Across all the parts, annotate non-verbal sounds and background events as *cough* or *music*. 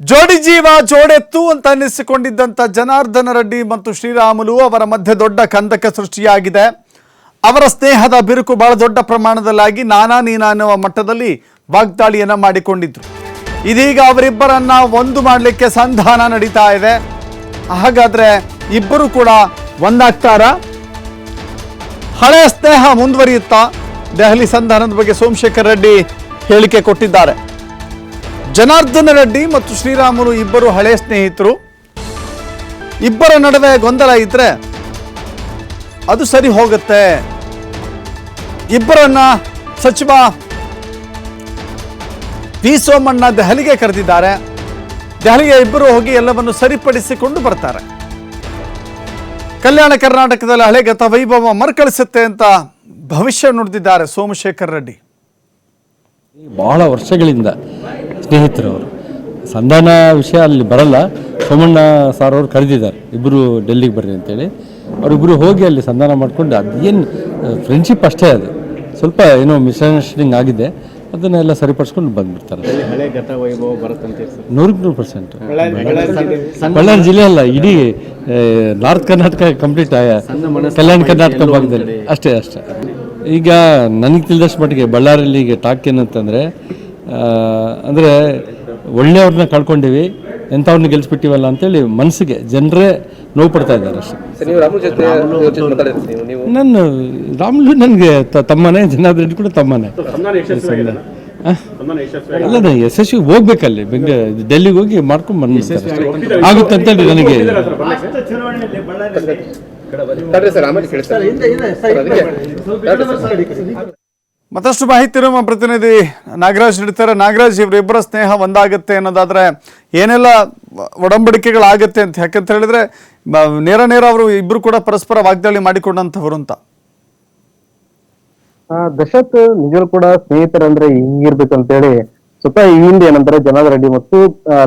ಜೋಡಿ ಜೀವ ಜೋಡೆತ್ತು ಅಂತ ಅನ್ನಿಸಿಕೊಂಡಿದ್ದಂಥ ಜನಾರ್ದನ ರೆಡ್ಡಿ ಮತ್ತು ಶ್ರೀರಾಮುಲು ಅವರ ಮಧ್ಯೆ ದೊಡ್ಡ ಕಂದಕ ಸೃಷ್ಟಿಯಾಗಿದೆ. ಅವರ ಸ್ನೇಹದ ಬಿರುಕು ಬಹಳ ದೊಡ್ಡ ಪ್ರಮಾಣದಲ್ಲಾಗಿ ನಾನಾ ನೀನಾ ಅನ್ನುವ ಮಟ್ಟದಲ್ಲಿ ವಾಗ್ದಾಳಿಯನ್ನು ಮಾಡಿಕೊಂಡಿದ್ರು. ಇದೀಗ ಅವರಿಬ್ಬರನ್ನ ಒಂದು ಮಾಡಲಿಕ್ಕೆ ಸಂಧಾನ ನಡೀತಾ ಇದೆ. ಹಾಗಾದ್ರೆ ಇಬ್ಬರು ಕೂಡ ಒಂದಾಗ್ತಾರ? ಹಳೆಯ ಸ್ನೇಹ ಮುಂದುವರಿಯುತ್ತಾ? ದೆಹಲಿ ಸಂಧಾನದ ಬಗ್ಗೆ ಸೋಮಶೇಖರ್ ರೆಡ್ಡಿ ಹೇಳಿಕೆ ಕೊಟ್ಟಿದ್ದಾರೆ. ಜನಾರ್ದನ ರೆಡ್ಡಿ ಮತ್ತು ಶ್ರೀರಾಮುಲು ಇಬ್ಬರು ಹಳೆ ಸ್ನೇಹಿತರು. ಇಬ್ಬರ ನಡುವೆ ಗೊಂದಲ ಇದ್ರೆ ಅದು ಸರಿ ಹೋಗುತ್ತೆ. ಇಬ್ಬರನ್ನ ಸಚಿವ ವಿ ಸೋಮಣ್ಣ ದೆಹಲಿಗೆ ಕರೆದಿದ್ದಾರೆ. ದೆಹಲಿಗೆ ಇಬ್ಬರು ಹೋಗಿ ಎಲ್ಲವನ್ನು ಸರಿಪಡಿಸಿಕೊಂಡು ಬರ್ತಾರೆ. ಕಲ್ಯಾಣ ಕರ್ನಾಟಕದಲ್ಲಿ ಹಳೆ ಗತ ವೈಭವ ಮರುಕಳಿಸುತ್ತೆ ಅಂತ ಭವಿಷ್ಯ ನುಡಿದಿದ್ದಾರೆ ಸೋಮಶೇಖರ್ ರೆಡ್ಡಿ. ಬಹಳ ವರ್ಷಗಳಿಂದ ಸ್ನೇಹಿತರು ಅವರು ಸಂಧಾನ ವಿಷಯ ಅಲ್ಲಿ ಬರಲ್ಲ. ಸೋಮಣ್ಣ ಸಾರ್ ಅವರು ಕರೆದಿದ್ದಾರೆ. ಇಬ್ಬರು ಡೆಲ್ಲಿಗೆ ಬರ್ರಿ ಅಂತೇಳಿ. ಅವರಿಬ್ಬರು ಹೋಗಿ ಅಲ್ಲಿ ಸಂಧಾನ ಮಾಡ್ಕೊಂಡು ಅದೇನು ಫ್ರೆಂಡ್ಶಿಪ್ ಅಷ್ಟೇ ಅದು. ಸ್ವಲ್ಪ ಏನೋ ಮಿಸ್ಅಂಡರ್ಸ್ಟ್ಯಾಂಡಿಂಗ್ ಆಗಿದೆ. ಅದನ್ನೆಲ್ಲ ಸರಿಪಡಿಸ್ಕೊಂಡು ಬಂದ್ಬಿಡ್ತಾರೆ. ನೂರಕ್ಕೆ ನೂರು ಪರ್ಸೆಂಟ್ ಬಳ್ಳಾರಿ ಜಿಲ್ಲೆ ಅಲ್ಲ ಇಡೀ ನಾರ್ತ್ ಕರ್ನಾಟಕ ಕಂಪ್ಲೀಟ್ ಕಲ್ಯಾಣ ಕರ್ನಾಟಕ ಭಾಗದಲ್ಲಿ. ಅಷ್ಟೇ ಅಷ್ಟೇ. ಈಗ ನನಗೆ ತಿಳಿದಷ್ಟು ಮಟ್ಟಿಗೆ ಬಳ್ಳಾರಿಯಲ್ಲಿ ಈಗ ಟಾಕ್ ಏನಂತಂದರೆ ಅಂದರೆ ಒಳ್ಳೆಯವ್ರನ್ನ ಕಳ್ಕೊಂಡಿವಿ ಎಂಥವ್ರನ್ನ ಗೆಲ್ಸ್ಬಿಟ್ಟಿವಲ್ಲ ಅಂತೇಳಿ ಮನಸ್ಸಿಗೆ ಜನರೇ ನೋವು ಪಡ್ತಾ ಇದ್ದಾರೆ ಅಷ್ಟೇ. ನನ್ನ ರಾಮ್ಲು ನನಗೆ ತಮ್ಮನೇ ಜನಾರ್ದನ್ ರೆಡ್ಡಿ ಕೂಡ ತಮ್ಮನೇ? ಅಲ್ಲ? ನಾನು ಯಶಸ್ವಿ ಹೋಗ್ಬೇಕಲ್ಲಿ ಬೆಂಗ ಡೆಲ್ಲಿಗೆ ಹೋಗಿ ಮಾಡ್ಕೊಂಡು ಬಂದ್ಬಿಡ್ತಾರೆ ಆಗುತ್ತೆ ಅಂತೇಳಿ ನನಗೆ. ಸರ್ ಮತ್ತಷ್ಟು ಮಾಹಿತಿ ನಮ್ಮ ಪ್ರತಿನಿಧಿ ನಾಗರಾಜ್ ನೀಡ್ತಾರೆ ನಾಗರಾಜ್, ಇವರಿಬ್ಬರ ಸ್ನೇಹ ಒಂದಾಗುತ್ತೆ ಅನ್ನೋದಾದ್ರೆ ಏನೆಲ್ಲ ಒಡಂಬಡಿಕೆಗಳಾಗತ್ತೆ ಅಂತ ಯಾಕಂತ ಹೇಳಿದ್ರೆ ನೇರ ನೇರ ಅವರು ಇಬ್ರು ಕೂಡ ಪರಸ್ಪರ ವಾಗ್ದಾಳಿ ಮಾಡಿಕೊಂಡಂಥವ್ರು ಅಂತ. ದಶರಥ್ ನಿಜರು ಕೂಡ ಸ್ನೇಹಿತರಂದ್ರೆ ಹಿಂಗಿರ್ಬೇಕು ಅಂತೇಳಿ ಸ್ವತಃ ಈ ಹಿಂದೆ ಏನಂತಾರೆ, ಜನಾರ್ದನ್ ರೆಡ್ಡಿ ಮತ್ತು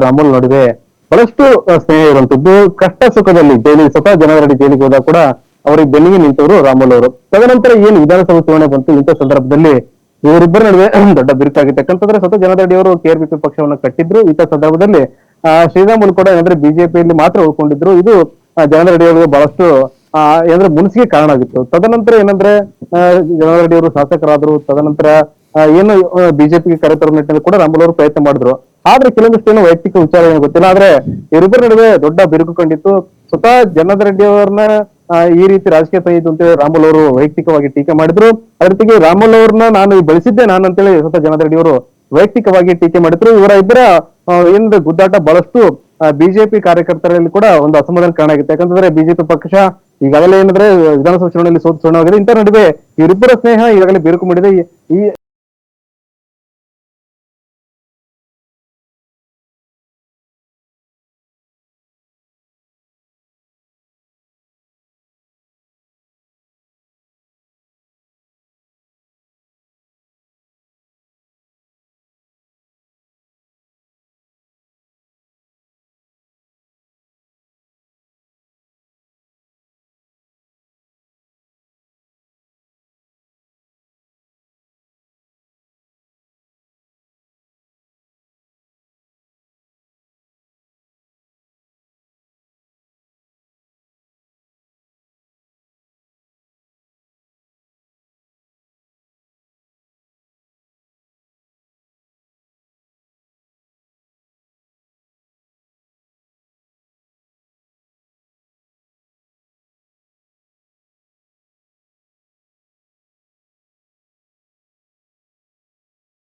ರಾಮುಲ್ ನಡುವೆ ಬಹಳಷ್ಟು ಸ್ನೇಹ ಇರುವಂತದ್ದು ಕಷ್ಟ ಸುಖದಲ್ಲಿ ಜೈಲಿಗೆ ಸ್ವತಃ ಜನಾರ್ದನ್ ರೆಡ್ಡಿ ಜೈಲಿಗೆ ಹೋದಾಗ ಕೂಡ ಅವರಿಗೆ ಬೆನ್ನಿಗೆ ನಿಂತವರು ರಾಮುಲ್ ಅವರು. ತದನಂತರ ಏನು ವಿಧಾನಸಭೆ ಚುನಾವಣೆ ಬಂತು, ಇಂಥ ಸಂದರ್ಭದಲ್ಲಿ ಇವರಿಬ್ಬರ ನಡುವೆ *clears throat* ದೊಡ್ಡ ಬಿರುಕಾಗಿತ್ತು ಯಾಕಂತಂದ್ರೆ ಸ್ವತಃ ಜನತಾ ರೆಡ್ಡಿ ಅವರು ಕೆಆರ್ಪಿಪಿ ಪಕ್ಷವನ್ನ ಕಟ್ಟಿದ್ರು. ಇಂಥ ಸಂದರ್ಭದಲ್ಲಿ ಶ್ರೀರಾಮುಲು ಕೂಡ ಏನಂದ್ರೆ ಬಿಜೆಪಿಯಲ್ಲಿ ಮಾತ್ರ ಉಳ್ಕೊಂಡಿದ್ರು. ಇದು ಜನತಾ ರೆಡ್ಡಿ ಅವರಿಗೆ ಬಹಳಷ್ಟು ಏನಂದ್ರೆ ಮುನಿಸಿಗೆ ಕಾರಣ ಆಗಿತ್ತು. ತದನಂತರ ಏನಂದ್ರೆ ಜನತಾ ಜನಾರ್ದನ್ ರೆಡ್ಡಿ ಅವರು ಶಾಸಕರಾದ್ರು. ತದನಂತರ ಏನು ಬಿಜೆಪಿಗೆ ಕರೆತರೋ ನಿಟ್ಟಿನಲ್ಲಿ ಕೂಡ ರಾಮುಲ್ ಅವರು ಪ್ರಯತ್ನ ಮಾಡಿದ್ರು. ಆದ್ರೆ ಕೆಲವೊಂದಷ್ಟು ಏನು ವೈಯಕ್ತಿಕ ವಿಚಾರ ಏನು ಗೊತ್ತಿಲ್ಲ. ಆದ್ರೆ ಇವರಿಬ್ಬರ ನಡುವೆ ದೊಡ್ಡ ಬಿರುಕು ಕಂಡಿತ್ತು. ಸ್ವತಃ ಜನಾರ್ದನ್ ರೆಡ್ಡಿ ಅವರನ್ನ ಈ ರೀತಿ ರಾಜಕೀಯ ಅಂತ ಅಂತೇಳಿ ರಾಮುಲ್ ಅವರು ವೈಯಕ್ತಿಕವಾಗಿ ಟೀಕೆ ಮಾಡಿದ್ರು. ಅದ್ರ ಜೊತೆಗೆ ರಾಮುಲ್ ಅವ್ರನ್ನ ನಾನು ಬೆಳೆಸಿದ್ದೆ. ನಾನು ಅಂತೇಳಿ ಸ್ವತಃ ಜನಾರ್ದನ್ ರೆಡ್ಡಿ ಅವರು ವೈಯಕ್ತಿಕವಾಗಿ ಟೀಕೆ ಮಾಡಿದ್ರು. ಇವರ ಇಬ್ಬರ ಆ, ಏನಂದ್ರೆ ಗುದ್ದಾಟ ಬಹಳಷ್ಟು ಬಿಜೆಪಿ ಕಾರ್ಯಕರ್ತರಲ್ಲಿ ಕೂಡ ಒಂದು ಅಸಮಾಧಾನ ಕಾರಣ ಆಗಿತ್ತು. ಯಾಕಂತಂದ್ರೆ ಬಿಜೆಪಿ ಪಕ್ಷ ಈಗಾಗಲೇ ಏನಂದ್ರೆ ವಿಧಾನಸಭಾ ಚುನಾವಣೆಯಲ್ಲಿ ಸೋತು ಚುನಾವಣೆ ಇಂಥ ನಡುವೆ ಇವರಿಬ್ಬರ ಸ್ನೇಹ ಈಗಾಗಲೇ ಬಿರುಕು ಮಾಡಿದೆ. ಈ